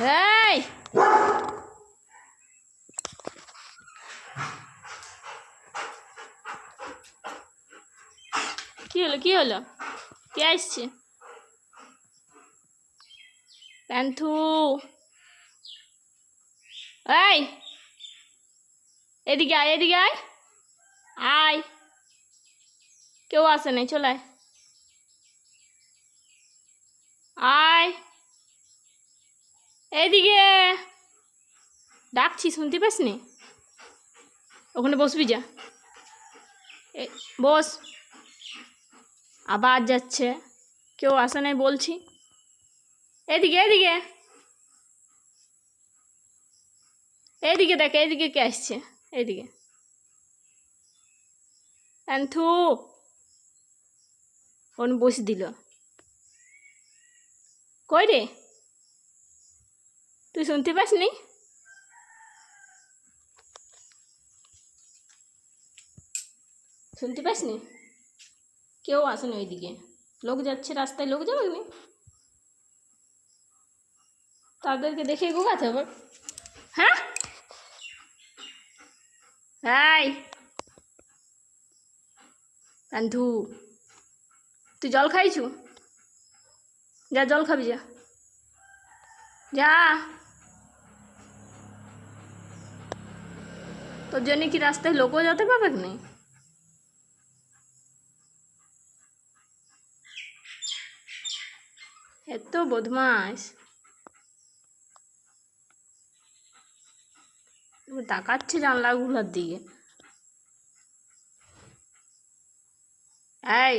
এই! কি হলো কি হলো? কে আসছে? প্যান্থু! এই! এদিকে আয় এদিকে আয়। আয়। কেউ আসে নাই চলে আয়। এদিকে ডাকছি, শুনতে পাস নি ওখানে বসবি যা। বস। আবার যাচ্ছে। কেউ আসে নাই বলছি। এদিকে এদিকে এদিকে দেখ এদিকে কে আসছে? এদিকে অ্যান্থু। ওন বসে দিল। কই রে? তুই শুনতে পাসনি? শুনতে পাসনি? কেউ আসেনি ওইদিকে। লোক যাচ্ছে রাস্তায়, লোক যাবে নি তাদেরকে দেখে গোগাতে হবে হ্যাঁ? হাই কান্ধু, তুই জল খাইছু? যা, জল খাবি, যা। যা। তোর জন্য কি রাস্তায় লোকও যেতে পারবে না এত বদমাস তাকাচ্ছে জানলাগুলোর দিকে। এই